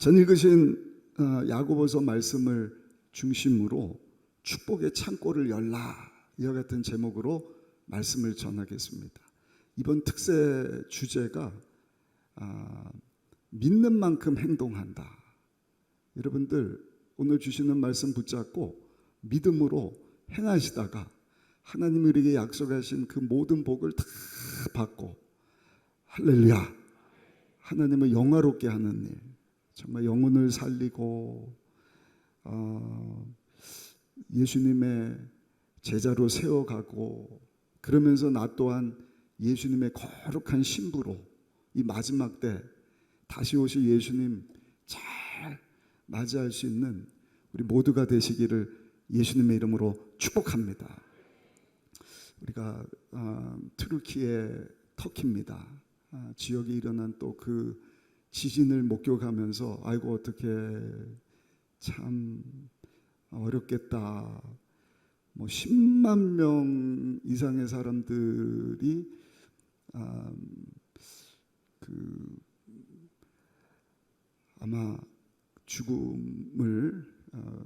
전 읽으신 어, 야고보서 말씀을 중심으로 축복의 창고를 열라 이와 같은 제목으로 말씀을 전하겠습니다. 이번 특세 주제가 아, 믿는 만큼 행동한다. 여러분들 오늘 주시는 말씀 붙잡고 믿음으로 행하시다가 하나님이 우리에게 약속하신 그 모든 복을 다 받고 할렐루야 하나님을 영화롭게 하는 일 정말 영혼을 살리고 어, 예수님의 제자로 세워가고 그러면서 나 또한 예수님의 거룩한 신부로 이 마지막 때 다시 오실 예수님 잘 맞이할 수 있는 우리 모두가 되시기를 예수님의 이름으로 축복합니다. 우리가 어, 트루키의 터키입니다. 아, 지역에 일어난 또그 지진을 목격하면서 아이고 어떻게 참 어렵겠다. 뭐 10만 명 이상의 사람들이 아, 그 아마 죽음을 어,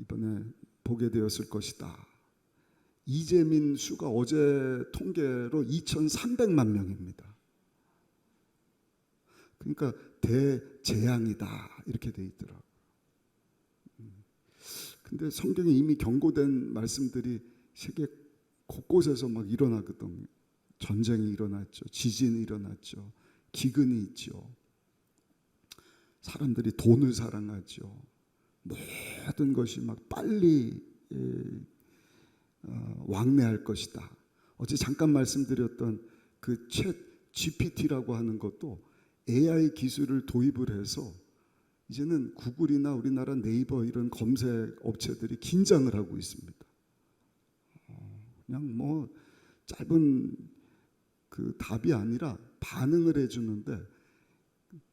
이번에 보게 되었을 것이다. 이재민 수가 어제 통계로 2,300만 명입니다. 그러니까 대재앙이다 이렇게 돼 있더라고. 음. 근데 성경에 이미 경고된 말씀들이 세계 곳곳에서 막 일어나거든요. 전쟁이 일어났죠. 지진이 일어났죠. 기근이 있죠. 사람들이 돈을 사랑하죠. 모든 것이 막 빨리 예, 어, 왕래할 것이다. 어제 잠깐 말씀드렸던 그챗 GPT라고 하는 것도 AI 기술을 도입을 해서 이제는 구글이나 우리나라 네이버 이런 검색 업체들이 긴장을 하고 있습니다. 어, 그냥 뭐 짧은 그 답이 아니라 반응을 해주는데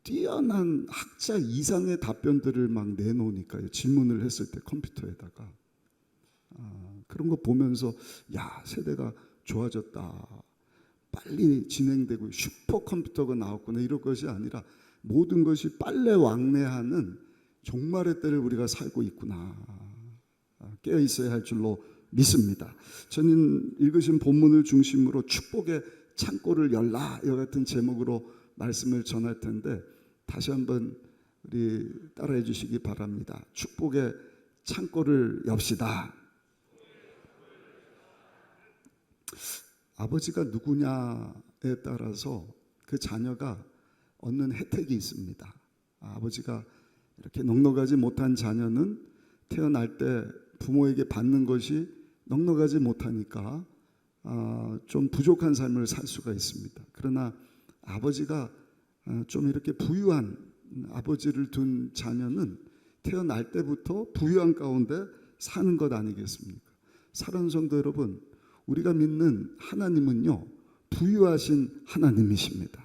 뛰어난 학자 이상의 답변들을 막 내놓으니까요. 질문을 했을 때 컴퓨터에다가 아, 그런 거 보면서 야 세대가 좋아졌다. 빨리 진행되고 슈퍼컴퓨터가 나왔구나 이럴 것이 아니라 모든 것이 빨래 왕래하는 종말의 때를 우리가 살고 있구나 아, 깨어 있어야 할 줄로 믿습니다. 저는 읽으신 본문을 중심으로 축복의 창고를 열라 이와 같은 제목으로 말씀을 전할 텐데 다시 한번 우리 따라해 주시기 바랍니다. 축복의 창고를 엽시다. 아버지가 누구냐에 따라서 그 자녀가 얻는 혜택이 있습니다. 아버지가 이렇게 넉넉하지 못한 자녀는 태어날 때 부모에게 받는 것이 넉넉하지 못하니까 아, 좀 부족한 삶을 살 수가 있습니다. 그러나 아버지가 아, 좀 이렇게 부유한 아버지를 둔 자녀는 태어날 때부터 부유한 가운데 사는 것 아니겠습니까? 사랑하는 성도 여러분, 우리가 믿는 하나님은요, 부유하신 하나님이십니다.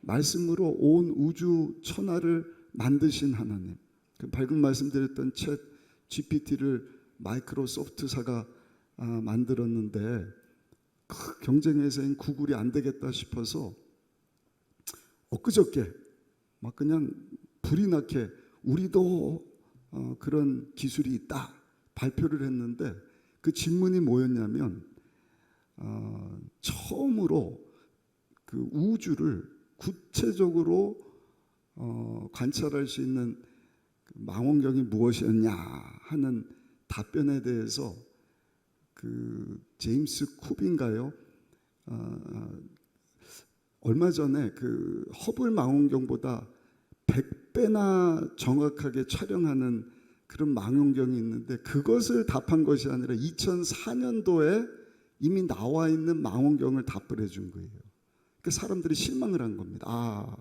말씀으로 온 우주 천하를 만드신 하나님. 그 밝은 말씀드렸던 챗 GPT를 마이크로소프트사가 아, 만들었는데 그 경쟁회사인 구글이 안 되겠다 싶어서 엊그저께 막 그냥 불이 나게 우리도 어, 그런 기술이 있다 발표를 했는데 그 질문이 뭐였냐면 어, 처음으로 그 우주를 구체적으로 어, 관찰할 수 있는 그 망원경이 무엇이었냐 하는 답변에 대해서 그 제임스 쿱인가요? 어, 어, 얼마 전에 그 허블 망원경보다 100배나 정확하게 촬영하는 그런 망원경이 있는데 그것을 답한 것이 아니라 2004년도에 이미 나와 있는 망원경을 답을 해준 거예요. 그 사람들이 실망을 한 겁니다. 아,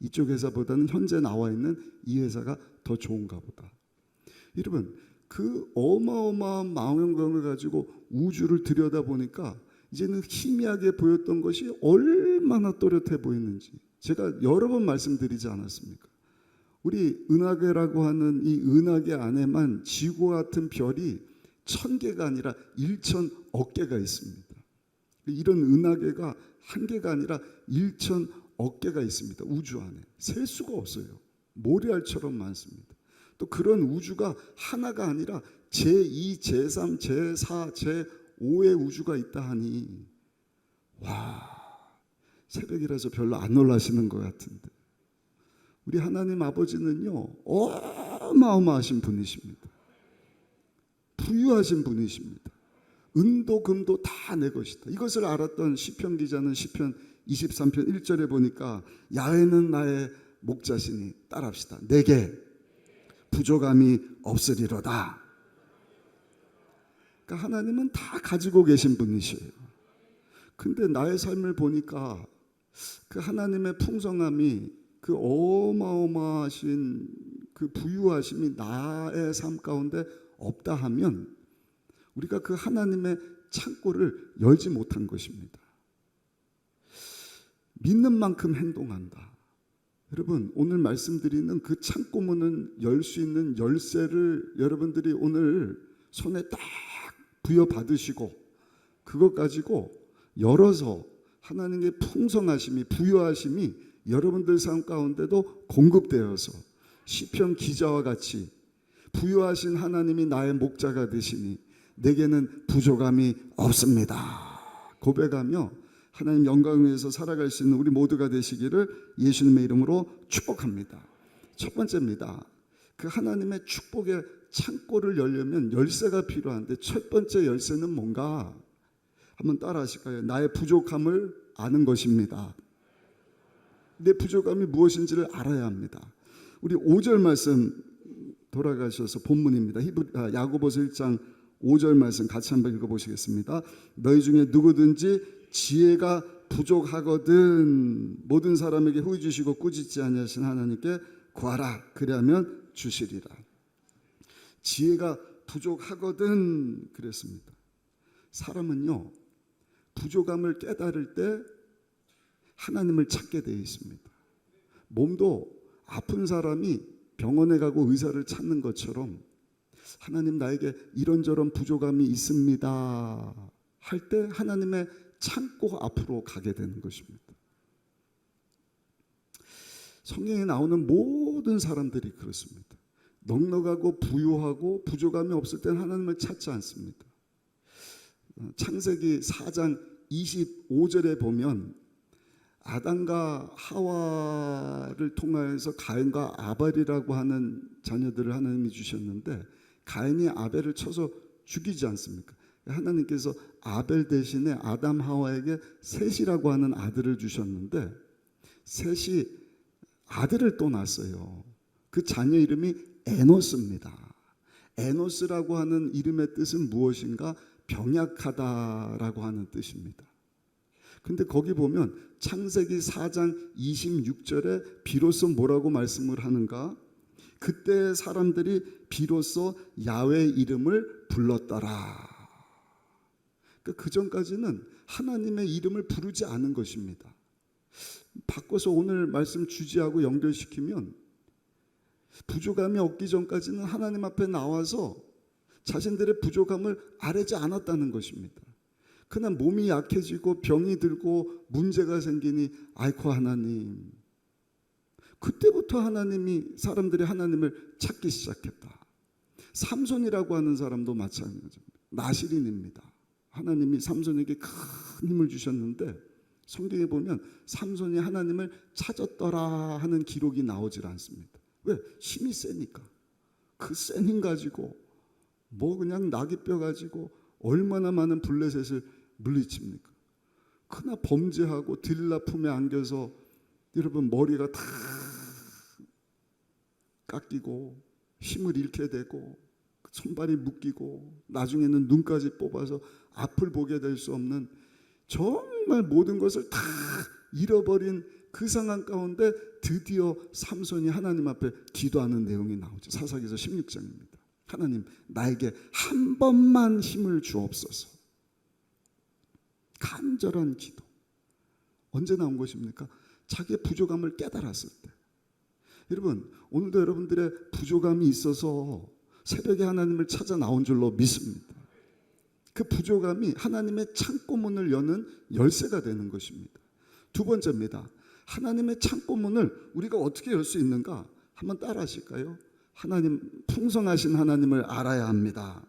이쪽 회사보다는 현재 나와 있는 이 회사가 더 좋은가 보다. 여러분, 그 어마어마한 망원경을 가지고 우주를 들여다보니까 이제는 희미하게 보였던 것이 얼마나 또렷해 보이는지 제가 여러 번 말씀드리지 않았습니까? 우리 은하계라고 하는 이 은하계 안에만 지구 같은 별이 천 개가 아니라 일천억 개가 있습니다. 이런 은하계가 한 개가 아니라 일천억 개가 있습니다. 우주 안에 셀 수가 없어요. 모래알처럼 많습니다. 또 그런 우주가 하나가 아니라 제2, 제3, 제4, 제5의 우주가 있다 하니 와 새벽이라서 별로 안 놀라시는 것 같은데 우리 하나님 아버지는요 어마어마하신 분이십니다. 부유하신 분이십니다. 은도 금도 다 내 것이다. 이것을 알았던 시편 기자는 시편 23편 1절에 보니까 야훼는 나의 목자시니 따라합시다. 내게 부족함이 없으리로다. 그러니까 하나님은 다 가지고 계신 분이셔요. 근데 나의 삶을 보니까 그 하나님의 풍성함이 그 어마어마하신 그 부유하심이 나의 삶 가운데 없다 하면 우리가 그 하나님의 창고를 열지 못한 것입니다. 믿는 만큼 행동한다. 여러분, 오늘 말씀드리는 그 창고문은 열 수 있는 열쇠를 여러분들이 오늘 손에 딱 부여받으시고 그것 가지고 열어서 하나님의 풍성하심이 부유하심이 여러분들 삶 가운데도 공급되어서 시편 기자와 같이 부유하신 하나님이 나의 목자가 되시니 내게는 부족함이 없습니다. 고백하며 하나님 영광 위에서 살아갈 수 있는 우리 모두가 되시기를 예수님의 이름으로 축복합니다. 첫 번째입니다. 그 하나님의 축복의 창고를 열려면 열쇠가 필요한데 첫 번째 열쇠는 뭔가 한번 따라 하실까요? 나의 부족함을 아는 것입니다. 내 부족함이 무엇인지를 알아야 합니다. 우리 5절 말씀 돌아가셔서 본문입니다. 히브 아, 야고보서 1장 5절 말씀 같이 한번 읽어 보시겠습니다. 너희 중에 누구든지 지혜가 부족하거든 모든 사람에게 후히 주시고 꾸짖지 아니하신 하나님께 구하라 그리하면 주시리라. 지혜가 부족하거든 그랬습니다. 사람은요 부족함을 깨달을 때 하나님을 찾게 되어 있습니다. 몸도 아픈 사람이 병원에 가고 의사를 찾는 것처럼 하나님 나에게 이런저런 부족함이 있습니다. 할 때 하나님의 참고 앞으로 가게 되는 것입니다. 성경에 나오는 모든 사람들이 그렇습니다. 넉넉하고 부유하고 부족함이 없을 땐 하나님을 찾지 않습니다. 창세기 4장 25절에 보면 아담과 하와를 통하여서 가인과 아벨이라고 하는 자녀들을 하나님이 주셨는데 가인이 아벨을 쳐서 죽이지 않습니까? 하나님께서 아벨 대신에 아담 하와에게 셋이라고 하는 아들을 주셨는데 셋이 아들을 또 낳았어요. 그 자녀 이름이 에노스입니다. 에노스라고 하는 이름의 뜻은 무엇인가? 병약하다라고 하는 뜻입니다. 근데 거기 보면 창세기 4장 26절에 비로소 뭐라고 말씀을 하는가? 그때 사람들이 비로소 야외 이름을 불렀더라. 그러니까 그 전까지는 하나님의 이름을 부르지 않은 것입니다. 바꿔서 오늘 말씀 주지하고 연결시키면 부족함이 없기 전까지는 하나님 앞에 나와서 자신들의 부족함을 아뢰지 않았다는 것입니다. 그러나 몸이 약해지고 병이 들고 문제가 생기니 아이코 하나님 그때부터 하나님이 사람들이 하나님을 찾기 시작했다. 삼손이라고 하는 사람도 마찬가지입니다. 나시린입니다. 하나님이 삼손에게 큰 힘을 주셨는데 성경에 보면 삼손이 하나님을 찾았더라 하는 기록이 나오질 않습니다. 왜? 힘이 세니까. 그 센 힘 가지고 뭐 그냥 나귀뼈 가지고 얼마나 많은 블레셋을 물리칩니까? 그나 범죄하고 딜라 품에 안겨서 여러분 머리가 다 깎이고 힘을 잃게 되고 손발이 묶이고 나중에는 눈까지 뽑아서 앞을 보게 될 수 없는 정말 모든 것을 다 잃어버린 그 상황 가운데 드디어 삼손이 하나님 앞에 기도하는 내용이 나오죠. 사사기서 16장입니다. 하나님 나에게 한 번만 힘을 주옵소서. 간절한 기도. 언제 나온 것입니까? 자기의 부족함을 깨달았을 때. 여러분, 오늘도 여러분들의 부족함이 있어서 새벽에 하나님을 찾아 나온 줄로 믿습니다. 그 부족함이 하나님의 창고문을 여는 열쇠가 되는 것입니다. 두 번째입니다. 하나님의 창고문을 우리가 어떻게 열 수 있는가? 한번 따라 하실까요? 하나님 풍성하신 하나님을 알아야 합니다.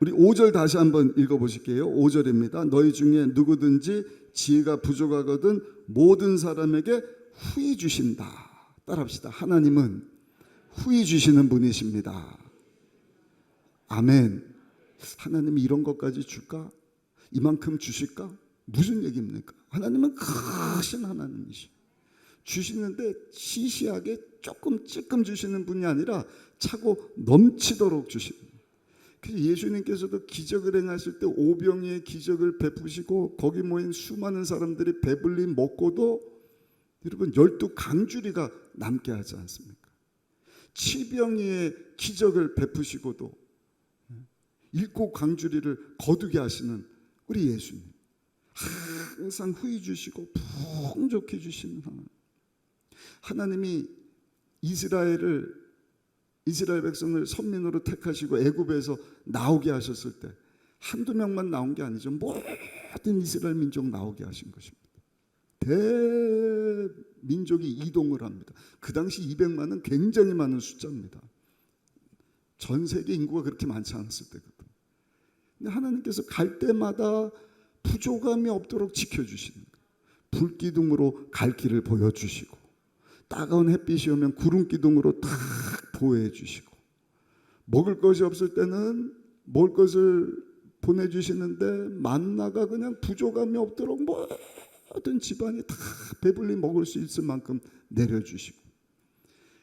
우리 5절 다시 한번 읽어 보실게요. 5절입니다. 너희 중에 누구든지 지혜가 부족하거든 모든 사람에게 후히 주신다. 따라합시다. 하나님은 후히 주시는 분이십니다. 아멘. 하나님이 이런 것까지 줄까? 이만큼 주실까? 무슨 얘기입니까? 하나님은 크신 하나님이시. 주시는데 시시하게 조금 찔끔 주시는 분이 아니라 차고 넘치도록. 그래서 예수님께서도 기적을 행하실 때 오병이의 기적을 베푸시고 거기 모인 수많은 사람들이 배불리 먹고도 여러분 열두 강주리가 남게 하지 않습니까? 치병이의 기적을 베푸시고도 일곱 강주리를 거두게 하시는 우리 예수님. 항상 후히 주시고 풍족해 주시는 하나님. 하나님이 이스라엘을 이스라엘 백성을 선민으로 택하시고 애굽에서 나오게 하셨을 때 한두 명만 나온 게 아니죠. 모든 이스라엘 민족 나오게 하신 것입니다. 대민족이 이동을 합니다. 그 당시 200만은 굉장히 많은 숫자입니다. 전 세계 인구가 그렇게 많지 않았을 때거든. 근데 하나님께서 갈 때마다 부족함이 없도록 지켜주시는 거예요. 불기둥으로 갈 길을 보여주시고 따가운 햇빛이 오면 구름 기둥으로 탁 보호해 주시고 먹을 것이 없을 때는 먹을 것을 보내주시는데 만나가 그냥 부족함이 없도록 모든 집안이 다 배불리 먹을 수 있을 만큼 내려주시고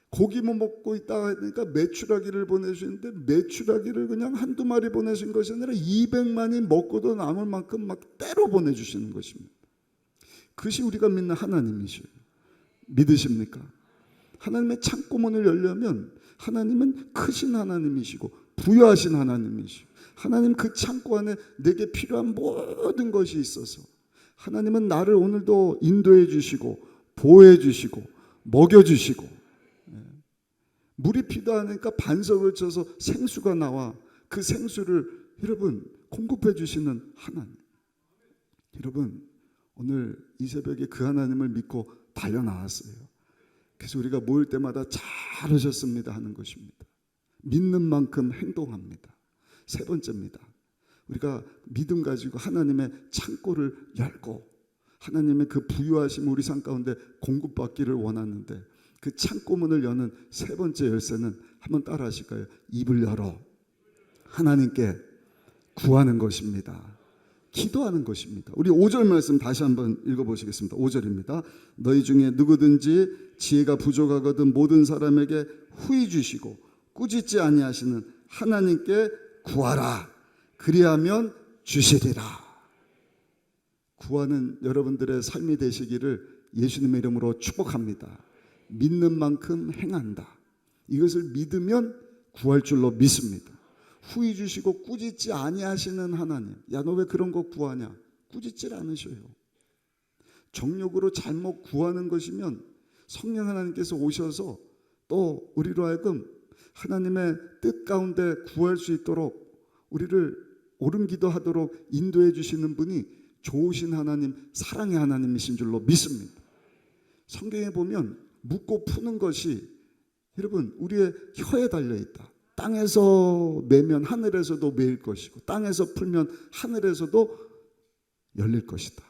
고기만 먹고 있다 하니까 메추라기를 보내주시는데 메추라기를 그냥 한두 마리 보내신 것이 아니라 200만이 먹고도 남을 만큼 막 때로 보내주시는 것입니다. 그것이 우리가 믿는 하나님이시요 믿으십니까? 하나님의 창고문을 열려면 하나님은 크신 하나님이시고 부여하신 하나님이시고 하나님 그 창고 안에 내게 필요한 모든 것이 있어서 하나님은 나를 오늘도 인도해 주시고 보호해 주시고 먹여 주시고 물이 필요하니까 반석을 쳐서 생수가 나와 그 생수를 여러분 공급해 주시는 하나님. 여러분 오늘 이 새벽에 그 하나님을 믿고 달려 나왔어요. 그래서 우리가 모일 때마다 잘하셨습니다 하는 것입니다. 믿는 만큼 행동합니다. 세 번째입니다. 우리가 믿음 가지고 하나님의 창고를 열고 하나님의 그 부유하심 우리 삶 가운데 공급받기를 원하는데 그 창고문을 여는 세 번째 열쇠는 한번 따라 하실까요? 입을 열어 하나님께 구하는 것입니다. 기도하는 것입니다. 우리 5절 말씀 다시 한번 읽어 보시겠습니다. 5절입니다. 너희 중에 누구든지 지혜가 부족하거든 모든 사람에게 후히 주시고 꾸짖지 아니하시는 하나님께 구하라. 그리하면 주시리라. 구하는 여러분들의 삶이 되시기를 예수님의 이름으로 축복합니다. 믿는 만큼 행한다. 이것을 믿으면 구할 줄로 믿습니다. 후히 주시고 꾸짖지 아니하시는 하나님. 야 너 왜 그런 거 구하냐? 꾸짖질 않으셔요. 정욕으로 잘못 구하는 것이면 성령 하나님께서 오셔서 또 우리로 하여금 하나님의 뜻 가운데 구할 수 있도록 우리를 옳은 기도하도록 인도해 주시는 분이 좋으신 하나님, 사랑의 하나님이신 줄로 믿습니다. 성경에 보면 묻고 푸는 것이 여러분 우리의 혀에 달려 있다. 땅에서 매면 하늘에서도 매일 것이고 땅에서 풀면 하늘에서도 열릴 것이다.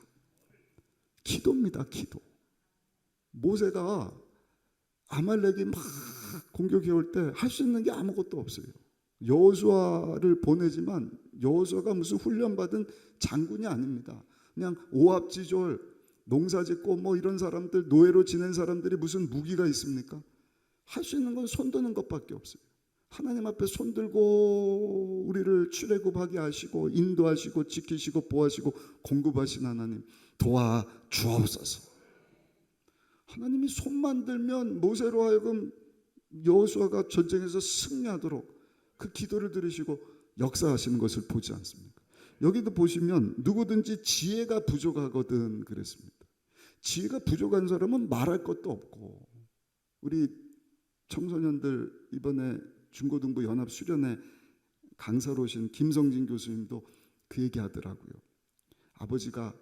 기도입니다. 기도. 모세가 아말렉이 막 공격해 올 때 할 수 있는 게 아무것도 없어요. 여호수아를 보내지만 여호수아가 무슨 훈련받은 장군이 아닙니다. 그냥 오합지졸 농사짓고 뭐 이런 사람들 노예로 지낸 사람들이 무슨 무기가 있습니까? 할 수 있는 건 손드는 것밖에 없어요. 하나님 앞에 손들고 우리를 출애굽하게 하시고 인도하시고 지키시고 보호하시고 공급하신 하나님 도와 주옵소서. 하나님이 손만 들면 모세로 하여금 여호수아가 전쟁에서 승리하도록 그 기도를 들으시고 역사하시는 것을 보지 않습니까? 여기도 보시면 누구든지 지혜가 부족하거든 그랬습니다. 지혜가 부족한 사람은 말할 것도 없고 우리 청소년들 이번에 중고등부 연합 수련회 강사로 오신 김성진 교수님도 그 얘기 하더라고요. 아버지가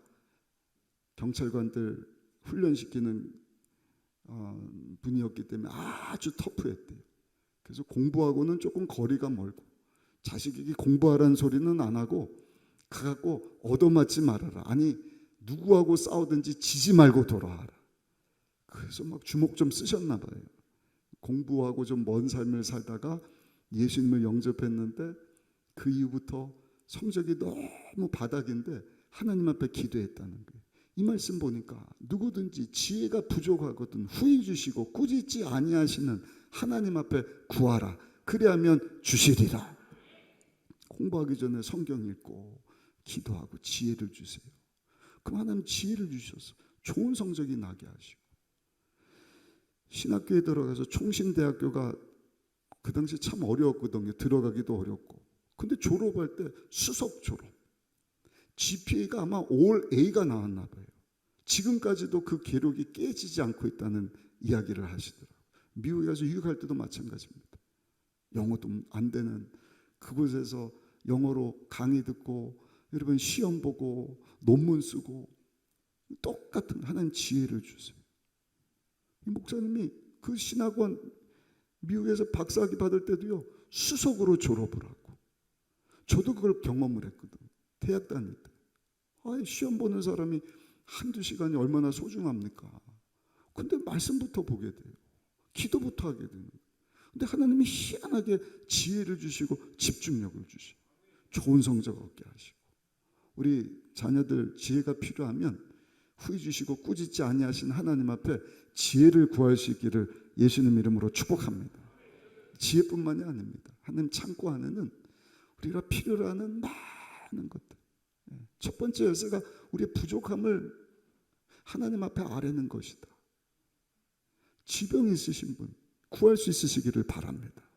경찰관들 훈련시키는 어, 분이었기 때문에 아주 터프했대요. 그래서 공부하고는 조금 거리가 멀고 자식에게 공부하라는 소리는 안 하고 가갖고 얻어맞지 말아라. 아니 누구하고 싸우든지 지지 말고 돌아와라. 그래서 막 주목 좀 쓰셨나 봐요. 공부하고 좀 먼 삶을 살다가 예수님을 영접했는데 그 이후부터 성적이 너무 바닥인데 하나님 앞에 기도했다는 거예요. 이 말씀 보니까 누구든지 지혜가 부족하거든 후회 주시고 꾸짖지 아니하시는 하나님 앞에 구하라. 그리하면 주시리라. 공부하기 전에 성경 읽고 기도하고 지혜를 주세요. 그럼 하나님 지혜를 주셔서 좋은 성적이 나게 하시고 신학교에 들어가서 총신대학교가 그 당시 참 어려웠거든요. 들어가기도 어렵고. 근데 졸업할 때 수석 졸업. GPA가 아마 올 A가 나왔나 봐요. 지금까지도 그 기록이 깨지지 않고 있다는 이야기를 하시더라고요. 미국에 가서 유학할 때도 마찬가지입니다. 영어도 안 되는 그곳에서 영어로 강의 듣고 여러분 시험 보고 논문 쓰고 똑같은 하나님 지혜를 주세요. 이 목사님이 그 신학원 미국에서 박사학위 받을 때도요 수석으로 졸업을 하고. 저도 그걸 경험을 했거든 대학 다닐 때. 아, 시험 보는 사람이 한두 시간이 얼마나 소중합니까? 근데 말씀부터 보게 돼요. 기도부터 하게 되는 거예요. 근데 하나님이 희한하게 지혜를 주시고 집중력을 주시고 좋은 성적 얻게 하시고 우리 자녀들 지혜가 필요하면 후회 주시고 꾸짖지 아니하신 하나님 앞에 지혜를 구할 수 있기를 예수님 이름으로 축복합니다. 지혜뿐만이 아닙니다. 하나님 창고 안에는 우리가 필요로 하는 많은 것들. 예, 첫 번째 열쇠가 우리의 부족함을 하나님 앞에 아뢰는 것이다. 지병 있으신 분 구할 수 있으시기를 바랍니다.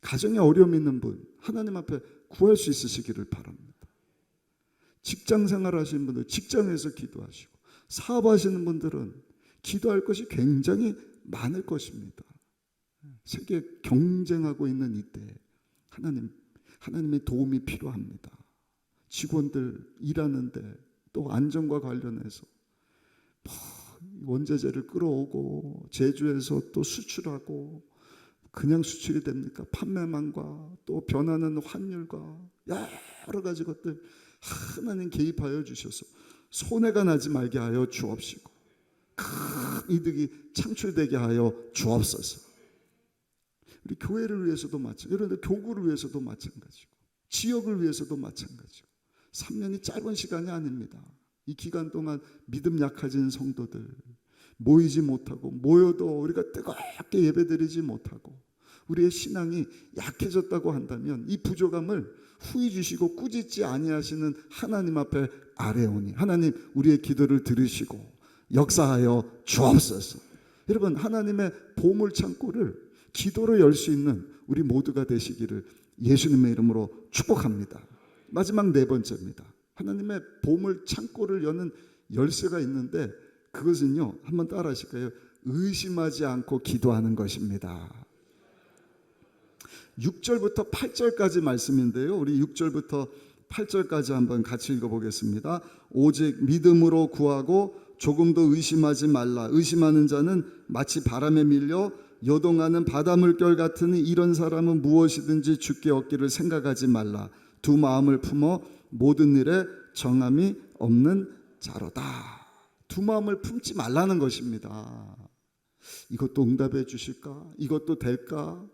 가정에 어려움 있는 분 하나님 앞에 구할 수 있으시기를 바랍니다. 직장 생활 하시는 분들 직장에서 기도하시고 사업하시는 분들은 기도할 것이 굉장히 많을 것입니다. 세계 경쟁하고 있는 이때 하나님 하나님의 도움이 필요합니다. 직원들 일하는데 또 안전과 관련해서 뭐 원자재를 끌어오고 제주에서 또 수출하고 그냥 수출이 됩니까? 판매망과 또 변하는 환율과 여러 가지 것들 하나님 개입하여 주셔서 손해가 나지 말게 하여 주옵시고 큰 이득이 창출되게 하여 주옵소서. 우리 교회를 위해서도 마찬가지, 여러분들 교구를 위해서도 마찬가지고, 지역을 위해서도 마찬가지고, 3년이 짧은 시간이 아닙니다. 이 기간 동안 믿음 약해진 성도들 모이지 못하고 모여도 우리가 뜨겁게 예배드리지 못하고 우리의 신앙이 약해졌다고 한다면 이 부족함을 후히 주시고 꾸짖지 아니하시는 하나님 앞에 아뢰오니 하나님 우리의 기도를 들으시고 역사하여 주옵소서. 여러분 하나님의 보물 창고를 기도로 열 수 있는 우리 모두가 되시기를 예수님의 이름으로 축복합니다. 마지막 네 번째입니다. 하나님의 보물 창고를 여는 열쇠가 있는데 그것은요 한번 따라하실까요? 의심하지 않고 기도하는 것입니다. 6절부터 8절까지 말씀인데요. 우리 6절부터 8절까지 한번 같이 읽어보겠습니다. 오직 믿음으로 구하고 조금도 의심하지 말라. 의심하는 자는 마치 바람에 밀려 요동하는 바다 물결 같으니 이런 사람은 무엇이든지 죽게 얻기를 생각하지 말라. 두 마음을 품어 모든 일에 정함이 없는 자로다. 두 마음을 품지 말라는 것입니다. 이것도 응답해 주실까? 이것도 될까?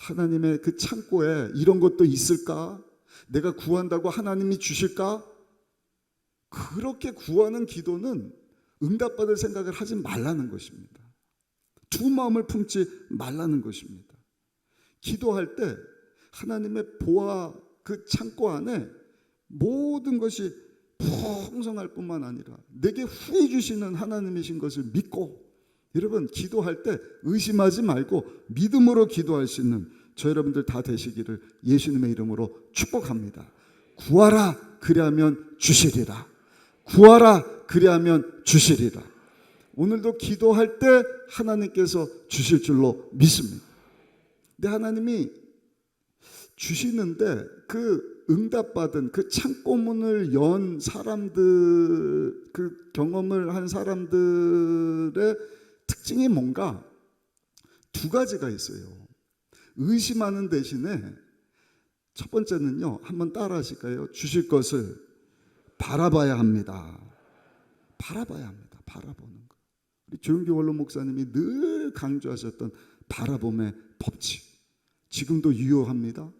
하나님의 그 창고에 이런 것도 있을까? 내가 구한다고 하나님이 주실까? 그렇게 구하는 기도는 응답받을 생각을 하지 말라는 것입니다. 두 마음을 품지 말라는 것입니다. 기도할 때 하나님의 보아 그 창고 안에 모든 것이 풍성할 뿐만 아니라 내게 후해 주시는 하나님이신 것을 믿고 여러분 기도할 때 의심하지 말고 믿음으로 기도할 수 있는 저 여러분들 다 되시기를 예수님의 이름으로 축복합니다. 구하라 그리하면 주시리라. 구하라 그리하면 주시리라. 오늘도 기도할 때 하나님께서 주실 줄로 믿습니다. 근데 하나님이 주시는데 그 응답받은 그 창고문을 연 사람들 그 경험을 한 사람들의 특징이 뭔가 두 가지가 있어요. 의심하는 대신에 첫 번째는요. 한번 따라 하실까요? 주실 것을 바라봐야 합니다. 바라봐야 합니다. 바라보는 거. 우리 조용기 원로 목사님이 늘 강조하셨던 바라봄의 법칙. 지금도 유효합니다.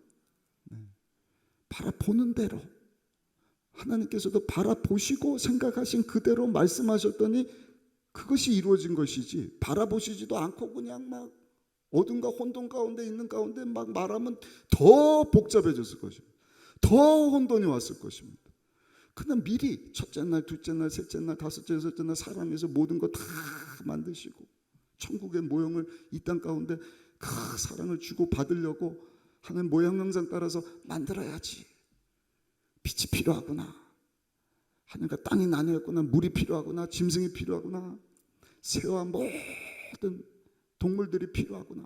네. 바라보는 대로 하나님께서도 바라보시고 생각하신 그대로 말씀하셨더니 그것이 이루어진 것이지 바라보시지도 않고 그냥 막 어둠과 혼돈 가운데 있는 가운데 막 말하면 더 복잡해졌을 것입니다. 더 혼돈이 왔을 것입니다. 그냥 미리 첫째 날, 둘째 날, 셋째 날, 다섯째, 여섯째 날 사람에서 모든 거 다 만드시고 천국의 모형을 이 땅 가운데 그 사랑을 주고 받으려고 하는 모양 형상 따라서 만들어야지. 빛이 필요하구나. 하늘과 땅이 나뉘었구나. 물이 필요하구나. 짐승이 필요하구나. 새와 모든 동물들이 필요하구나.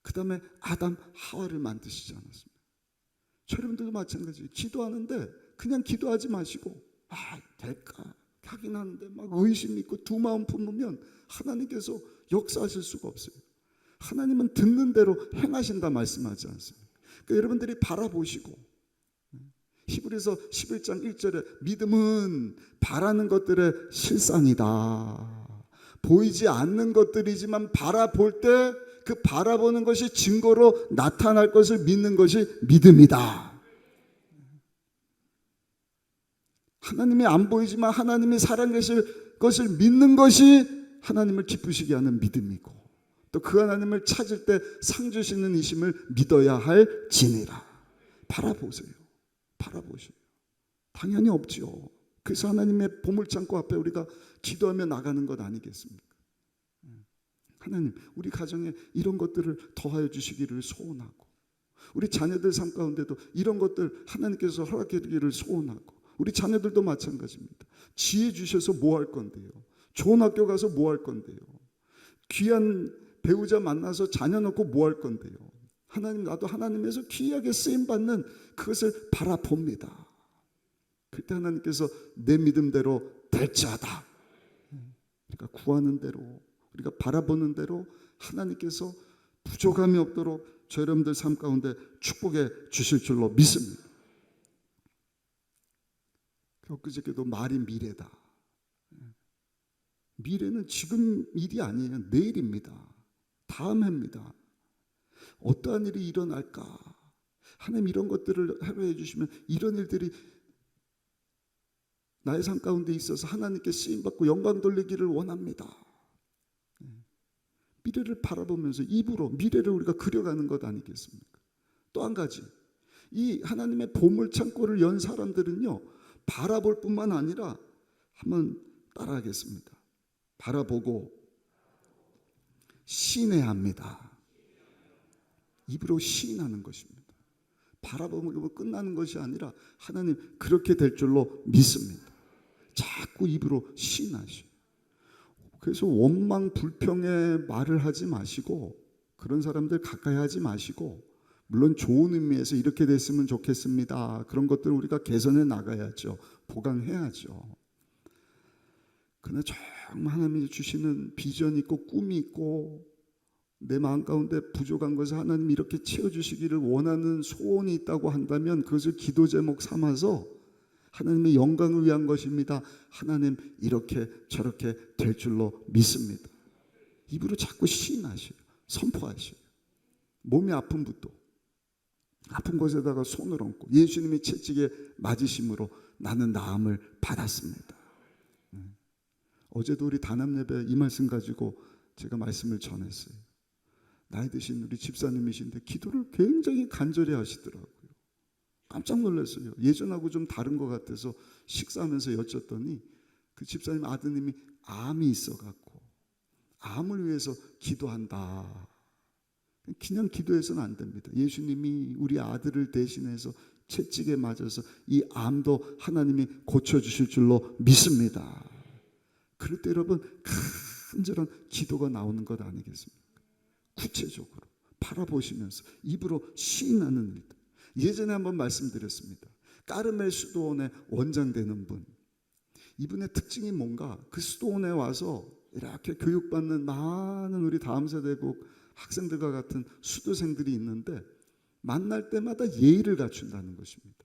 그 다음에 아담, 하와를 만드시지 않았습니다. 저 여러분들도 마찬가지예요. 기도하는데 그냥 기도하지 마시고 아 될까 하긴 하는데 막 의심 있고 두 마음 품으면 하나님께서 역사하실 수가 없어요. 하나님은 듣는 대로 행하신다 말씀하지 않습니까? 그러니까 여러분들이 바라보시고 히브리서 11장 1절에 믿음은 바라는 것들의 실상이다. 보이지 않는 것들이지만 바라볼 때 그 바라보는 것이 증거로 나타날 것을 믿는 것이 믿음이다. 하나님이 안 보이지만 하나님이 살아계실 것을 믿는 것이 하나님을 기쁘시게 하는 믿음이고 또 그 하나님을 찾을 때 상 주시는 이심을 믿어야 할 진이라. 바라보세요. 바라보세요. 당연히 없지요. 그래서 하나님의 보물창고 앞에 우리가 기도하며 나가는 것 아니겠습니까? 하나님, 우리 가정에 이런 것들을 더하여 주시기를 소원하고, 우리 자녀들 삶 가운데도 이런 것들 하나님께서 허락해 주기를 소원하고, 우리 자녀들도 마찬가지입니다. 지혜 주셔서 뭐 할 건데요? 좋은 학교 가서 뭐 할 건데요? 귀한 배우자 만나서 자녀 놓고 뭐 할 건데요? 하나님 나도 하나님에서 귀하게 쓰임 받는 그것을 바라봅니다. 그때 하나님께서 내 믿음대로 될지어다. 그러니까 구하는 대로 우리가 바라보는 대로 하나님께서 부족함이 없도록 저 여러분들 삶 가운데 축복해 주실 줄로 믿습니다. 엊그저께도 말이 미래다. 미래는 지금 일이 아니에요. 내일입니다. 다음 해입니다. 어떠한 일이 일어날까? 하나님 이런 것들을 해로해 주시면 이런 일들이 나의 삶 가운데 있어서 하나님께 쓰임 받고 영광 돌리기를 원합니다. 미래를 바라보면서 입으로 미래를 우리가 그려가는 것 아니겠습니까? 또 한 가지 이 하나님의 보물 창고를 연 사람들은요 바라볼 뿐만 아니라 한번 따라하겠습니다. 바라보고 신뢰합니다. 입으로 시인하는 것입니다. 바라보면 끝나는 것이 아니라 하나님 그렇게 될 줄로 믿습니다. 자꾸 입으로 시인하셔요. 그래서 원망 불평의 말을 하지 마시고 그런 사람들 가까이 하지 마시고 물론 좋은 의미에서 이렇게 됐으면 좋겠습니다. 그런 것들 우리가 개선해 나가야죠. 보강해야죠. 그러나 정말 하나님이 주시는 비전이 있고 꿈이 있고 내 마음 가운데 부족한 것을 하나님 이렇게 채워주시기를 원하는 소원이 있다고 한다면 그것을 기도 제목 삼아서 하나님의 영광을 위한 것입니다. 하나님 이렇게 저렇게 될 줄로 믿습니다. 입으로 자꾸 시인하셔요. 선포하셔요. 몸이 분도 아픈 곳에다가 손을 얹고 예수님이 채찍에 맞으심으로 나는 나음을 받았습니다. 어제도 우리 단합 예배 이 말씀 가지고 제가 말씀을 전했어요. 나이 드신 우리 집사님이신데 기도를 굉장히 간절히 하시더라고요. 깜짝 놀랐어요. 예전하고 좀 다른 것 같아서 식사하면서 여쭸더니 그 집사님 아드님이 암이 있어갖고 암을 위해서 기도한다. 그냥 기도해서는 안 됩니다. 예수님이 우리 아들을 대신해서 채찍에 맞아서 이 암도 하나님이 고쳐주실 줄로 믿습니다. 그럴 때 여러분 간절한 기도가 나오는 것 아니겠습니까? 구체적으로 바라보시면서 입으로 시인하는 일들. 예전에 한번 말씀드렸습니다. 까르멜 수도원의 원장 되는 분. 이분의 특징이 뭔가 그 수도원에 와서 이렇게 교육받는 많은 우리 다음 세대국 학생들과 같은 수도생들이 있는데 만날 때마다 예의를 갖춘다는 것입니다.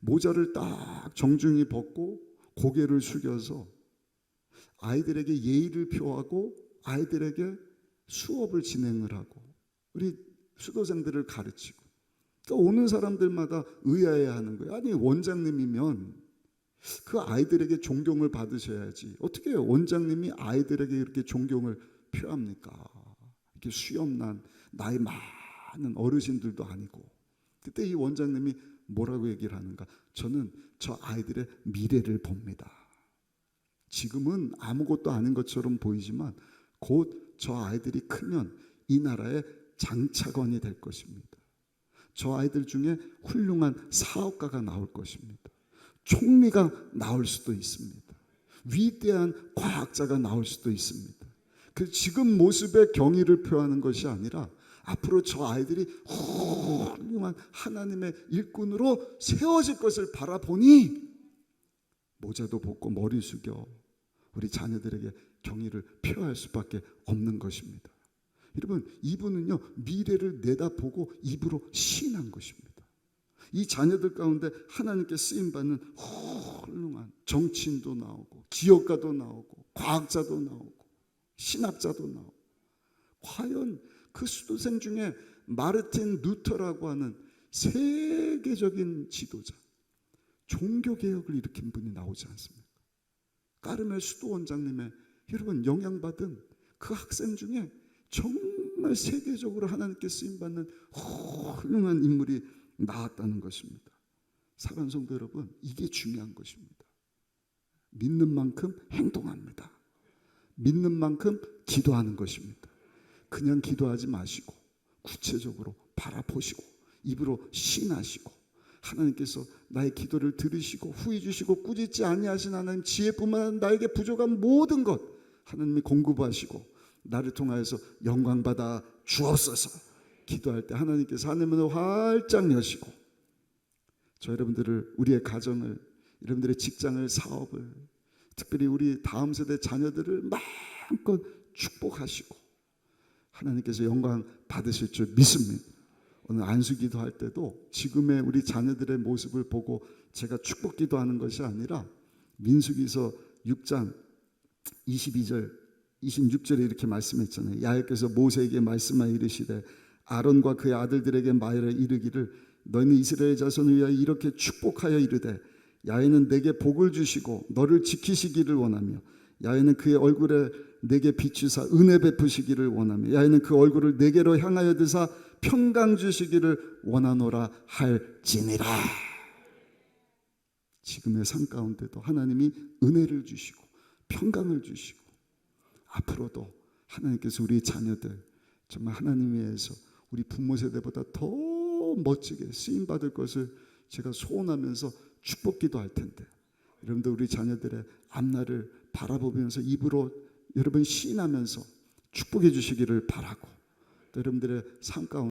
모자를 딱 정중히 벗고 고개를 숙여서 아이들에게 예의를 표하고 아이들에게 수업을 진행을 하고 우리 수도생들을 가르치고 또 오는 사람들마다 의아해하는 거예요. 아니 원장님이면 그 아이들에게 존경을 받으셔야지. 어떻게 원장님이 아이들에게 이렇게 존경을 표합니까? 이렇게 수염난 나이 많은 어르신들도 아니고. 그때 이 원장님이 뭐라고 얘기를 하는가? 저는 저 아이들의 미래를 봅니다. 지금은 아무것도 아닌 것처럼 보이지만 곧 저 아이들이 크면 이 나라의 장차관이 될 것입니다. 저 아이들 중에 훌륭한 사업가가 나올 것입니다. 총리가 나올 수도 있습니다. 위대한 과학자가 나올 수도 있습니다. 그 지금 모습의 경의를 표하는 것이 아니라 앞으로 저 아이들이 훌륭한 하나님의 일꾼으로 세워질 것을 바라보니 모자도 벗고 머리 숙여 우리 자녀들에게 경의를 표할 수밖에 없는 것입니다. 여러분 이분은요 미래를 내다보고 입으로 시인한 것입니다. 이 자녀들 가운데 하나님께 쓰임 받는 훌륭한 정치인도 나오고 기업가도 나오고 과학자도 나오고 신학자도 나오고 과연 그 수도생 중에 마르틴 루터라고 하는 세계적인 지도자 종교 개혁을 일으킨 분이 나오지 않습니까? 까르멜 수도 원장님의 여러분 영향받은 그 학생 중에 정말 세계적으로 하나님께 쓰임 받는 훌륭한 인물이 나왔다는 것입니다. 사랑 성도 여러분, 이게 중요한 것입니다. 믿는 만큼 행동합니다. 믿는 만큼 기도하는 것입니다. 그냥 기도하지 마시고 구체적으로 바라보시고 입으로 신하시고 하나님께서 나의 기도를 들으시고 후히 주시고 꾸짖지 아니하신 하나님 지혜뿐만 아니라 나에게 부족한 모든 것 하나님이 공급하시고 나를 통하여서 영광 받아 주옵소서. 기도할 때 하나님께서 하늘문을 활짝 여시고 저 여러분들을 우리의 가정을 여러분들의 직장을 사업을 특별히 우리 다음 세대 자녀들을 마음껏 축복하시고 하나님께서 영광 받으실 줄 믿습니다. 오늘 안수 기도할 때도 지금의 우리 자녀들의 모습을 보고 제가 축복 기도하는 것이 아니라 민수기서 6장 22절 26절에 이렇게 말씀했잖아요. 야훼께서 모세에게 말씀하여 이르시되 아론과 그의 아들들에게 말하여 이르기를 너희는 이스라엘 자손을 위하여 이렇게 축복하여 이르되 야훼는 내게 복을 주시고 너를 지키시기를 원하며 야훼는 그의 얼굴에 내게 비추사 은혜 베푸시기를 원하며 야훼는 그 얼굴을 내게로 향하여 드사 평강 주시기를 원하노라 할지니라 지금의 삶 가운데도 하나님이 은혜를 주시고 평강을 주시고 앞으로도 하나님께서 우리 자녀들 정말 하나님 위해서 우리 부모 세대보다 더 멋지게 쓰임 받을 것을 제가 소원하면서 축복기도 할 텐데 여러분들 우리 자녀들의 앞날을 바라보면서 입으로 여러분 시인하면서 축복해 주시기를 바라고 또 여러분들의 삶 가운데